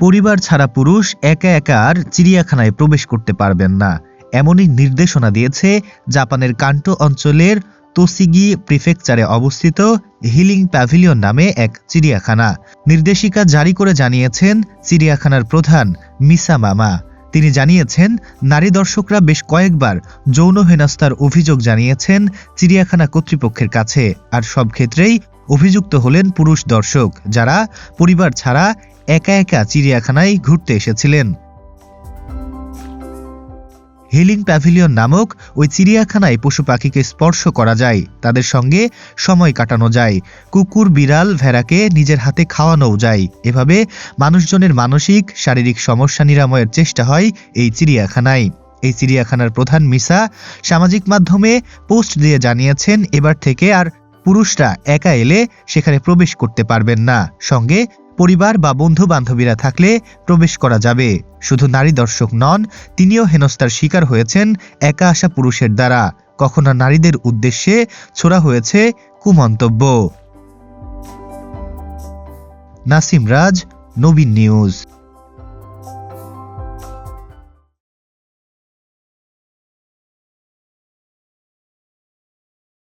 পরিবার ছাড়া পুরুষ একা একা আর চিড়িয়াখানায় প্রবেশ করতে পারবেন না। এমনই নির্দেশনা দিয়েছে জাপানের কান্টো অঞ্চলের তোসিগি প্রিফেকচারে অবস্থিত হিলিং প্যাভিলিয়ন নামে এক চিড়িয়াখানা। নির্দেশিকা জারি করে জানিয়েছেন চিড়িয়াখানার প্রধান মিসা মামা তিনি জানিয়েছেন, নারী দর্শকরা বেশ কয়েকবার যৌন হেনস্থার অভিযোগ জানিয়েছেন চিড়িয়াখানা কর্তৃপক্ষের কাছে। আর সব ক্ষেত্রেই অভিযুক্ত হলেন পুরুষ দর্শক, যারা পরিবার ছাড়া একা একা চিড়িয়াখানায় ঘুরতে এসেছিলেন। হিলিং প্যাভিলিয়ন নামক ওই চিড়িয়াখানায় পশু পাখিকে স্পর্শ করা যায়, তাদের সঙ্গে সময় কাটানো যায়। কুকুর, বিড়াল, ভেড়াকে নিজের হাতে খাওয়ানোও যায়। এভাবে মানুষজনের মানসিক, শারীরিক সমস্যা নিরাময়ের চেষ্টা হয় এই চিড়িয়াখানায়। এই চিড়িয়াখানার প্রধান মিসা সামাজিক মাধ্যমে পোস্ট দিয়ে জানিয়েছেন, এবার থেকে আর পুরুষরা একা এলে সেখানে প্রবেশ করতে পারবেন না। সঙ্গে পরিবার বা বন্ধু বান্ধবীরা থাকলে প্রবেশ করা যাবে। শুধু নারী দর্শক নন, তিনিও হেনস্থার শিকার হয়েছেন একা আসা পুরুষের দ্বারা। কখনো নারীদের উদ্দেশ্যে ছোড়া হয়েছে কুমন্তব্য। নাসিম রাজ, নবীন নিউজ।